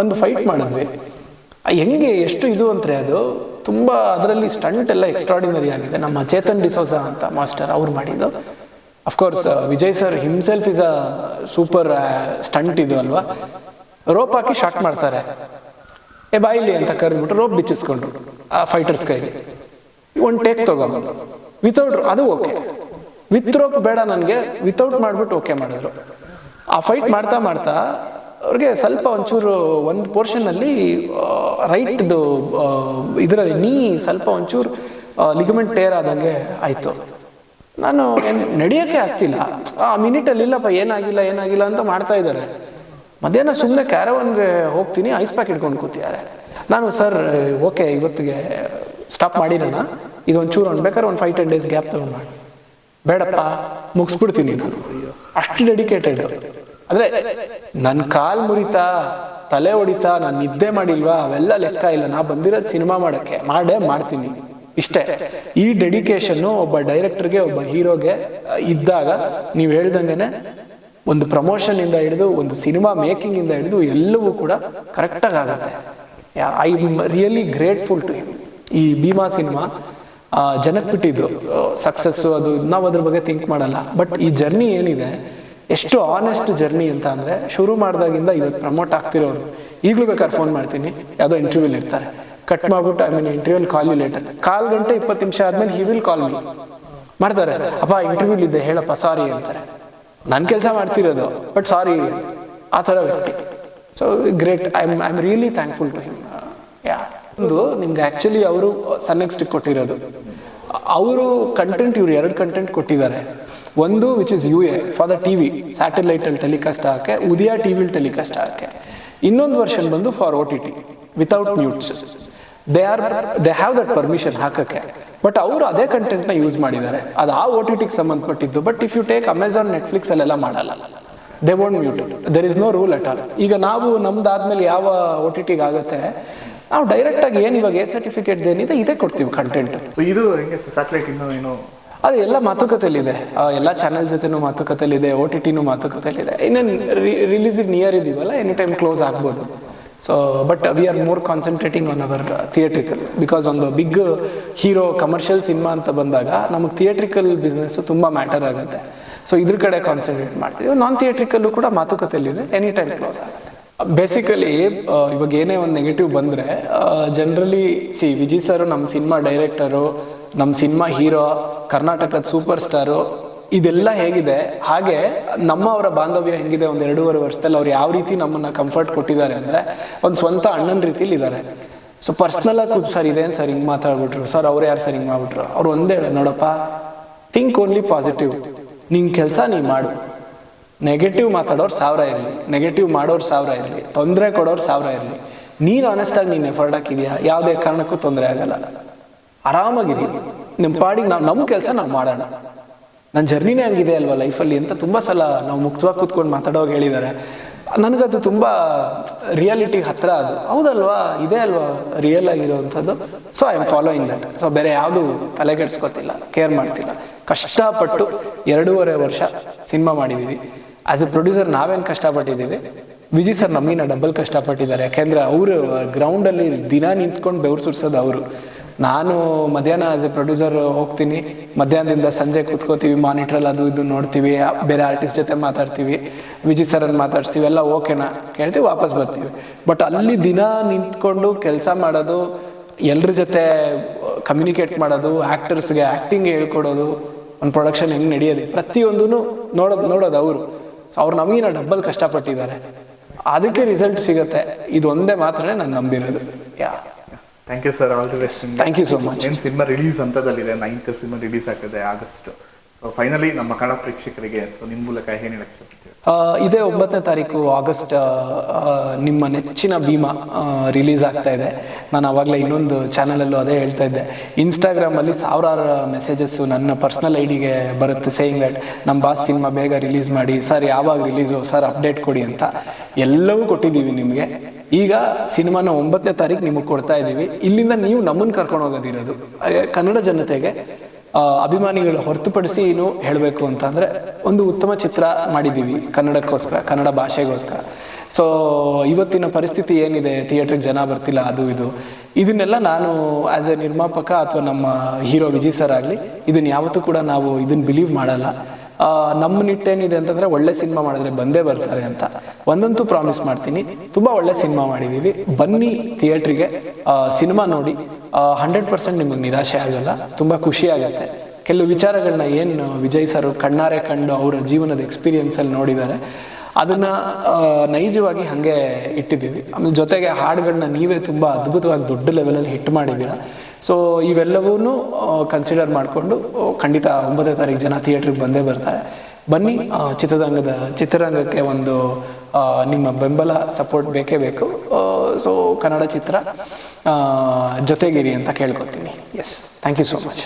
ಒಂದು ಫೈಟ್ ಮಾಡಿದ್ವಿ. ಹೆಂಗೆ ಎಷ್ಟು ಇದು ಅಂದರೆ ಅದು ತುಂಬ ಅದರಲ್ಲಿ ಸ್ಟಂಟ್ ಎಲ್ಲ ಎಕ್ಸ್ಟ್ರಾಡಿನರಿ ಆಗಿದೆ. ನಮ್ಮ ಚೇತನ್ ಡಿಸೋಸ ಅಂತ ಮಾಸ್ಟರ್ ಅವ್ರು ಮಾಡಿದ್ದು. Of course Vijay sir himself is a super stunt ಇದು ಅಲ್ವಾ? ರೋಪ್ ಹಾಕಿ ಶಾಟ್ ಮಾಡ್ತಾರೆ. ಏ ಬಾಯಿಲಿ ಅಂತ ಕರೆದ್ಬಿಟ್ಟು ರೋಪ್ ಬಿಚ್ಚಿಸ್ಕೊಂಡ್ರು ಆ ಫೈಟರ್ಸ್ ಕೈಗೆ. ಒಂದು ಟೇಕ್ ತಗೋ. ವಿತೌಟ್ ಅದು ಓಕೆ ವಿತ್ ರೋಪ್ ಬೇಡ ನನಗೆ. ವಿತೌಟ್ ಮಾಡ್ಬಿಟ್ಟು ಓಕೆ ಮಾಡಿದ್ರು. ಆ ಫೈಟ್ ಮಾಡ್ತಾ ಮಾಡ್ತಾ ಅವ್ರಿಗೆ ಸ್ವಲ್ಪ ಒಂಚೂರು ಒಂದು ಪೋರ್ಷನಲ್ಲಿ ರೈಟ್ದು ಇದರಲ್ಲಿ ನೀ ಸ್ವಲ್ಪ ಒಂಚೂರು ಲಿಗಮೆಂಟ್ ಟೇರ್ ಆದಂಗೆ ಆಯಿತು. ನಾನು ನಡೆಯೋಕ್ಕೆ ಆಗ್ತಿಲ್ಲ. ಆ ಮಿನಿಟಲ್ಲಿ ಇಲ್ಲಪ್ಪ, ಏನಾಗಿಲ್ಲ ಏನಾಗಿಲ್ಲ ಅಂತ ಮಾಡ್ತಾ ಇದ್ದಾರೆ. ಮಧ್ಯಾಹ್ನ ಸುಮ್ಮನೆ ಕ್ಯಾರವನ್ಗೆ ಹೋಗ್ತೀನಿ ಐಸ್ ಪ್ಯಾಕ್ ಇಟ್ಕೊಂಡು ಕೂತಿದ್ದಾರೆ. ನಾನು, ಸರ್, ಓಕೆ, ಇವತ್ತಿಗೆ ಸ್ಟಾಪ್ ಮಾಡಿರೋಣ. ಇದೊಂಚೂರು ಒಂದು ಬೇಕಾದ್ರೆ ಒಂದು ಫೈವ್ ಟೆನ್ ಡೇಸ್ ಗ್ಯಾಪ್ ತಗೊಂಡು ಮಾಡಿ. ಬೇಡಪ್ಪ, ಮುಗಿಸ್ಬಿಡ್ತೀನಿ ನಾನು. ಅಷ್ಟು ಡೆಡಿಕೇಟೆಡ್ ಅಂದ್ರೆ ನನ್ನ ಕಾಲು ಮುರಿತಾ, ತಲೆ ಹೊಡಿತಾ ನಾನು ನಿದ್ದೆ ಮಾಡಿಲ್ವಾ, ಅವೆಲ್ಲ ಲೆಕ್ಕ ಇಲ್ಲ. ನಾ ಬಂದಿರೋದು ಸಿನಿಮಾ ಮಾಡಕ್ಕೆ. ಮಾಡೇ ಮಾಡ್ತೀನಿ. ಇಷ್ಟೇ. ಈ ಡೆಡಿಕೇಶನ್ ಒಬ್ಬ ಡೈರೆಕ್ಟರ್ಗೆ, ಒಬ್ಬ ಹೀರೋಗೆ ಇದ್ದಾಗ ನೀವು ಹೇಳ್ದಂಗೆನೆ ಒಂದು ಪ್ರಮೋಷನ್ ಇಂದ ಹಿಡಿದು, ಒಂದು ಸಿನಿಮಾ ಮೇಕಿಂಗ್ ಇಂದ ಹಿಡಿದು ಎಲ್ಲವೂ ಕೂಡ ಕರೆಕ್ಟಾಗಿ ಆಗುತ್ತೆ. ಐ ರಿಯಲಿ ಗ್ರೇಟ್ಫುಲ್ ಟು ಈ ಭೀಮಾ ಸಿನಿಮಾ ಜನಕ್ಕೆ ಬಿಟ್ಟಿದ್ದು. ಸಕ್ಸಸ್ಸು, ಅದು ನಾವು ಅದ್ರ ಬಗ್ಗೆ ಥಿಂಕ್ ಮಾಡಲ್ಲ. ಬಟ್ ಈ ಜರ್ನಿ ಏನಿದೆ ಎಷ್ಟು ಆನೆಸ್ಟ್ ಜರ್ನಿ ಅಂತ ಅಂದರೆ ಶುರು ಮಾಡಿದಾಗಿಂದ ಇವತ್ತು ಪ್ರಮೋಟ್ ಆಗ್ತಿರೋರು. ಈಗಲೂ ಬೇಕಾದ್ರೆ ಫೋನ್ ಮಾಡ್ತೀನಿ. ಯಾವುದೋ ಇಂಟರ್ವ್ಯೂಲ್ ಇರ್ತಾರೆ. ಕಟ್ ಮಾಡ್ಬಿಟ್ಟು I mean interval call later call ಗಂಟೆ ಇಪ್ಪತ್ತು ನಿಮಿಷ ಆದ್ಮೇಲೆ ಹಿ ವಿಲ್ ಕಾಲ್ ಮೀ ಮಾಡ್ತಾರೆ. ಅಪ್ಪ ಇಂಟರ್ವ್ಯೂಲ್ ಇದ್ದೆ, ಹೇಳಪ್ಪ ಸಾರಿ ಅಂತಾರೆ. ನನ್ನ ಕೆಲಸ ಮಾಡ್ತಿರೋದು ಬಟ್ ಸಾರಿ ಆ ಥರ ವ್ಯಕ್ತಿ. So great I I am really thankful to him yeah ಒಂದು, ನಿಮ್ಗೆ ಆ್ಯಕ್ಚುಲಿ ಅವರು ಸ್ಟಿಕ್ ಕೊಟ್ಟಿರೋದು. ಅವರು ಕಂಟೆಂಟ್ ಇವ್ರು ಎರಡು ಕಂಟೆಂಟ್ ಕೊಟ್ಟಿದ್ದಾರೆ. ಒಂದು which is U A for the T V ಸ್ಯಾಟಲೈಟಲ್ಲಿ telecast ಹಾಕೆ ಉದಯ ಟಿ ವಿಲಿ ಟೆಲಿಕಾಸ್ಟ್ ಹಾಕೆ ಇನ್ನೊಂದು ವರ್ಷನ್ ಬಂದು for O T T without mutes they are they have that permission ಹಾಕಕ್ಕೆ. ಬಟ್ ಅವರು ಅದೇ ಕಂಟೆಂಟ್ನ ಯೂಸ್ ಮಾಡಿದ್ದಾರೆ. ಅದು ಆ ಓ ಟಿ ಟಿಗೆ ಸಂಬಂಧಪಟ್ಟಿದ್ದು. But if you take Amazon Netflix ಅಲ್ಲೆಲ್ಲ ಮಾಡಲ್ಲ. They won't mute there is no rule at all ಈಗ ನಾವು ನಮ್ದಾದ್ಮೇಲೆ ಯಾವ ಓ ಟಿ ಟಿಗೆ ಆಗುತ್ತೆ ನಾವು ಡೈರೆಕ್ಟ್ ಆಗಿ ಏನು ಇವಾಗ ಎ ಸರ್ಟಿಫಿಕೇಟ್ ಏನಿದೆ ಇದೇ ಕೊಡ್ತೀವಿ ಕಂಟೆಂಟ್ ಸೊ ಇದು ಹೆಂಗೆ ಸ್ಯಾಟಲೈಟ್ ಇನ್ನು ಏನು? ಅದು ಎಲ್ಲ ಮಾತುಕತೆಯಲ್ಲಿದೆ. ಎಲ್ಲ ಚಾನೆಲ್ ಜೊತೆನೂ ಮಾತುಕತೆಯಲ್ಲಿದೆ ಓ ಟಿ ಟಿನೂ ಮಾತುಕತೆಯಲ್ಲಿದೆ. ಇನ್ನೇನು ರಿಲೀಸಿಗೆ ನಿಯರ್ ಇದೀವಲ್ಲ ಎನಿ ಟೈಮ್ ಕ್ಲೋಸ್ ಆಗ್ಬೋದು. So but we are more concentrating on our theatrical because ಒಂದು ಬಿಗ್ ಹೀರೋ ಕಮರ್ಷಿಯಲ್ ಸಿನಿಮಾ ಅಂತ ಬಂದಾಗ ನಮಗೆ ಥಿಯೇಟ್ರಿಕಲ್ ಬಿಸ್ನೆಸ್ ತುಂಬ ಮ್ಯಾಟರ್ ಆಗುತ್ತೆ. ಸೊ ಇದ್ರ ಕಡೆ ಕಾನ್ಸಂಟ್ರೇಟ್ ಮಾಡ್ತೀವಿ. ನಾನ್ ಥಿಯೇಟ್ರಿಕಲ್ಲೂ ಕೂಡ ಮಾತುಕತೆಯಲ್ಲಿದೆ ಎನಿ ಟೈಮ್ ಕ್ಲೋಸ್ ಆಗುತ್ತೆ. ಬೇಸಿಕಲಿ ಇವಾಗ ಏನೇ ಒಂದು ನೆಗೆಟಿವ್ ಬಂದರೆ ಜನರಲಿ ಸಿ ವಿಜಯ್ ಸರ್ ನಮ್ಮ ಸಿನಿಮಾ ಡೈರೆಕ್ಟರು ನಮ್ಮ ಸಿನಿಮಾ ಹೀರೋ ಕರ್ನಾಟಕದ ಸೂಪರ್ ಸ್ಟಾರು ಇದೆಲ್ಲ ಹೇಗಿದೆ? ಹಾಗೆ ನಮ್ಮ ಅವರ ಬಾಂಧವ್ಯ ಹೆಂಗಿದೆ? ಒಂದು ಎರಡೂವರೆ ವರ್ಷದಲ್ಲಿ ಅವ್ರು ಯಾವ ರೀತಿ ನಮ್ಮನ್ನ ಕಂಫರ್ಟ್ ಕೊಟ್ಟಿದ್ದಾರೆ ಅಂದರೆ, ಒಂದು ಸ್ವಂತ ಅಣ್ಣನ ರೀತಿಲಿ ಇದ್ದಾರೆ ಸೊ ಪರ್ಸ್ನಲ್ ಆಗಿ ಸರ್ ಇದೇನು ಸರ್ ಹಿಂಗೆ ಮಾತಾಡ್ಬಿಟ್ರು? ಸರ್ ಅವ್ರು ಯಾರು ಸರ್ ಹಿಂಗೆ ಮಾಡ್ಬಿಟ್ರು? ಅವ್ರು ಒಂದೇ ನೋಡಪ್ಪ ಥಿಂಕ್ ಓನ್ಲಿ ಪಾಸಿಟಿವ್ ನಿನ್ನ ಕೆಲಸ ನೀ ಮಾಡು. ನೆಗೆಟಿವ್ ಮಾತಾಡೋರು ಸಾವಿರ ಇರಲಿ. ನೆಗೆಟಿವ್ ಮಾಡೋರು ಸಾವಿರ ಇರಲಿ. ತೊಂದರೆ ಕೊಡೋರು ಸಾವಿರ ಇರಲಿ. ನೀನು ಆನೆಸ್ಟಾಗಿ ನೀನು ಎಫರ್ಟ್ ಹಾಕಿದ್ಯಾ? ಯಾವುದೇ ಕಾರಣಕ್ಕೂ ತೊಂದರೆ ಆಗಲ್ಲ. ಆರಾಮಾಗಿರಿ. ನಿಮ್ಮ ಪಾಡಿಗೆ ನಾವು ನಮ್ಮ ಕೆಲಸ ನಾವು ಮಾಡೋಣ. ನನ್ನ ಜರ್ನಿನೇ ಹಂಗಿದೆ ಅಲ್ವಾ ಲೈಫಲ್ಲಿ ಅಂತ ತುಂಬ ಸಲ ನಾವು ಮುಕ್ತವಾಗಿ ಕೂತ್ಕೊಂಡು ಮಾತಾಡೋವಾಗ ಹೇಳಿದ್ದಾರೆ ನನಗದು ತುಂಬ ರಿಯಾಲಿಟಿಗೆ ಹತ್ತಿರ ಅದು. ಹೌದಲ್ವಾ? ಇದೇ ಅಲ್ವಾ real ಆಗಿರೋವಂಥದ್ದು so I am following that so ಬೇರೆ ಯಾವುದು ತಲೆಗೆಡ್ಸ್ಕೊತಿಲ್ಲ. ಕೇರ್ ಮಾಡ್ತಿಲ್ಲ. ಕಷ್ಟಪಟ್ಟು ಎರಡೂವರೆ ವರ್ಷ ಸಿನಿಮಾ ಮಾಡಿದ್ದೀವಿ ಆಸ್ ಎ ಪ್ರೊಡ್ಯೂಸರ್ ನಾವೇನು ಕಷ್ಟಪಟ್ಟಿದ್ದೀವಿ? ವಿಜಯ್ ಸರ್ ನಮಗಿನ ಡಬಲ್ ಕಷ್ಟಪಟ್ಟಿದ್ದಾರೆ. ಯಾಕೆಂದ್ರೆ ಅವರು ಗ್ರೌಂಡಲ್ಲಿ ದಿನ ನಿಂತ್ಕೊಂಡು ಬೆವರು ಸುರಿಸೋದು ಅವರು. ನಾನು ಮಧ್ಯಾಹ್ನ ಆಸ್ ಎ ಪ್ರೊಡ್ಯೂಸರ್ ಹೋಗ್ತೀನಿ. ಮಧ್ಯಾಹ್ನದಿಂದ ಸಂಜೆ ಕೂತ್ಕೋತೀವಿ ಮಾನಿಟ್ರಲ್ಲಿ ಅದು ಇದು ನೋಡ್ತೀವಿ ಬೇರೆ ಆರ್ಟಿಸ್ಟ್ ಜೊತೆ ಮಾತಾಡ್ತೀವಿ ವಿಜಯ್ ಸರನ್ನು ಮಾತಾಡ್ತೀವಿ ಎಲ್ಲ ಓಕೆನಾ ಕೇಳ್ತೀವಿ, ವಾಪಸ್ ಬರ್ತೀವಿ. ಬಟ್ ಅಲ್ಲಿ ದಿನ ನಿಂತ್ಕೊಂಡು ಕೆಲಸ ಮಾಡೋದು ಎಲ್ಲರ ಜೊತೆ ಕಮ್ಯುನಿಕೇಟ್ ಮಾಡೋದು ಆ್ಯಕ್ಟರ್ಸ್ಗೆ ಆ್ಯಕ್ಟಿಂಗ್ ಹೇಳ್ಕೊಡೋದು, ಒಂದು ಪ್ರೊಡಕ್ಷನ್ ಹೆಂಗೆ ನಡೆಯೋದು? ಪ್ರತಿಯೊಂದೂ ನೋಡೋದು ನೋಡೋದು ಅವರು. ಸೊ ಅವ್ರು ನಮಗಿನ ಡಬ್ಬಲ್ ಕಷ್ಟಪಟ್ಟಿದ್ದಾರೆ. ಅದಕ್ಕೆ ರಿಸಲ್ಟ್ ಸಿಗುತ್ತೆ. ಇದು ಒಂದೇ ಮಾತ್ರ ನಾನು ನಂಬಿರೋದು. Yeah thank you sir all the best thank you so much ಏನು ಸಿನಿಮಾ ರಿಲೀಸ್ ಅಂತದಲ್ಲಿದೆ ನೈನ್ತ್ ಸಿನಿಮಾ ರಿಲೀಸ್ ಆಗ್ತದೆ ಆಗಸ್ಟ್ ಸೊ ಫೈನಲಿ ನಮ್ಮ ಕನ್ನಡ ಪ್ರೇಕ್ಷಕರಿಗೆ ಸೊ ನಿಮ್ಮ ಮೂಲಕ ಏನು ಹೇಳಕ್ಕೆ ಇದೇ ಒಂಬತ್ತನೇ ತಾರೀಕು ಆಗಸ್ಟ್ ನಿಮ್ಮ ನೆಚ್ಚಿನ ಭೀಮಾ ರಿಲೀಸ್ ಆಗ್ತಾ ಇದೆ. ನಾನು ಅವಾಗಲೇ ಇನ್ನೊಂದು ಚಾನಲಲ್ಲೂ ಅದೇ ಹೇಳ್ತಾ ಇದ್ದೆ. ಇನ್ಸ್ಟಾಗ್ರಾಮಲ್ಲಿ ಸಾವಿರಾರು ಮೆಸೇಜಸ್ಸು ನನ್ನ ಪರ್ಸ್ನಲ್ ಐ ಡಿಗೆ ಬರುತ್ತೆ ಸೇಯಿಂಗ್ ದಟ್ ನಮ್ಮ ಬಾಸ್ ಸಿನಿಮಾ ಬೇಗ ರಿಲೀಸ್ ಮಾಡಿ, ಸರ್, ಯಾವಾಗ ರಿಲೀಸು ಸರ್ ಅಪ್ಡೇಟ್ ಕೊಡಿ ಅಂತ. ಎಲ್ಲವೂ ಕೊಟ್ಟಿದ್ದೀವಿ ನಿಮಗೆ. ಈಗ ಸಿನಿಮಾನ ಒಂಬತ್ತನೇ ತಾರೀಕು ನಿಮಗೆ ಕೊಡ್ತಾ ಇದ್ದೀವಿ. ಇಲ್ಲಿಂದ ನೀವು ನಮ್ಮನ್ನು ಕರ್ಕೊಂಡು ಹೋಗೋದಿರೋದು. ಕನ್ನಡ ಜನತೆಗೆ ಅಭಿಮಾನಿಗಳು ಹೊರತುಪಡಿಸಿ ಏನು ಹೇಳಬೇಕು ಅಂತಂದರೆ ಒಂದು ಉತ್ತಮ ಚಿತ್ರ ಮಾಡಿದ್ದೀವಿ ಕನ್ನಡಕ್ಕೋಸ್ಕರ, ಕನ್ನಡ ಭಾಷೆಗೋಸ್ಕರ. ಸೊ ಇವತ್ತಿನ ಪರಿಸ್ಥಿತಿ ಏನಿದೆ? ಥಿಯೇಟ್ರಿಗೆ ಜನ ಬರ್ತಿಲ್ಲ, ಅದು ಇದು. ಇದನ್ನೆಲ್ಲ ನಾನು ಆ್ಯಸ್ ಎ ನಿರ್ಮಾಪಕ ಅಥವಾ ನಮ್ಮ ಹೀರೋ ವಿಜಯ್ ಸರ್ ಆಗಲಿ, ಇದನ್ನ ಯಾವತ್ತೂ ಕೂಡ ನಾವು ಇದನ್ನ ಬಿಲೀವ್ ಮಾಡಲ್ಲ. ನಮ್ಮ ನಿಟ್ಟೇನಿದೆ ಅಂತಂದ್ರೆ ಒಳ್ಳೆ ಸಿನಿಮಾ ಮಾಡಿದ್ರೆ ಬಂದೇ ಬರ್ತಾರೆ ಅಂತ. ಒಂದಂತೂ ಪ್ರಾಮಿಸ್ ಮಾಡ್ತೀನಿ. ತುಂಬಾ ಒಳ್ಳೆ ಸಿನಿಮಾ ಮಾಡಿದೀವಿ ಬನ್ನಿ ಥಿಯೇಟ್ರಿಗೆ ಸಿನಿಮಾ ನೋಡಿ. ಹಂಡ್ರೆಡ್ ಪರ್ಸೆಂಟ್ ನಿಮಗೆ ನಿರಾಶೆ ಆಗಲ್ಲ. ತುಂಬಾ ಖುಷಿ ಆಗುತ್ತೆ. ಕೆಲವು ವಿಚಾರಗಳನ್ನ ಏನು ವಿಜಯ್ ಸರ್ ಕಣ್ಣಾರೆ ಕಂಡು ಅವರ ಜೀವನದ ಎಕ್ಸ್ಪೀರಿಯನ್ಸ್ ಅಲ್ಲಿ ನೋಡಿದ್ದಾರೆ. ಅದನ್ನ ನೈಜವಾಗಿ ಹಾಗೆ ಇಟ್ಟಿದ್ದೀವಿ. ಆಮೇಲೆ ಜೊತೆಗೆ ಹಾಡುಗಳನ್ನ ನೀವೇ ತುಂಬಾ ಅದ್ಭುತವಾಗಿ ದೊಡ್ಡ ಲೆವೆಲಲ್ಲಿ ಹಿಟ್ ಮಾಡಿದ್ದೀರಾ. ಸೊ ಇವೆಲ್ಲವೂ ಕನ್ಸಿಡರ್ ಮಾಡಿಕೊಂಡು ಖಂಡಿತ ಒಂಬತ್ತನೇ ತಾರೀಕು ಜನ ಥಿಯೇಟ್ರಿಗೆ ಬಂದೇ ಬರ್ತಾರೆ. ಬನ್ನಿ ಚಿತ್ರರಂಗದ, ಚಿತ್ರರಂಗಕ್ಕೆ ಒಂದು ನಿಮ್ಮ ಬೆಂಬಲ ಸಪೋರ್ಟ್ ಬೇಕೇ ಬೇಕು. ಸೊ ಕನ್ನಡ ಚಿತ್ರ ಜೊತೆಗಿರಿ ಅಂತ ಕೇಳ್ಕೊತೀನಿ. Yes thank you so much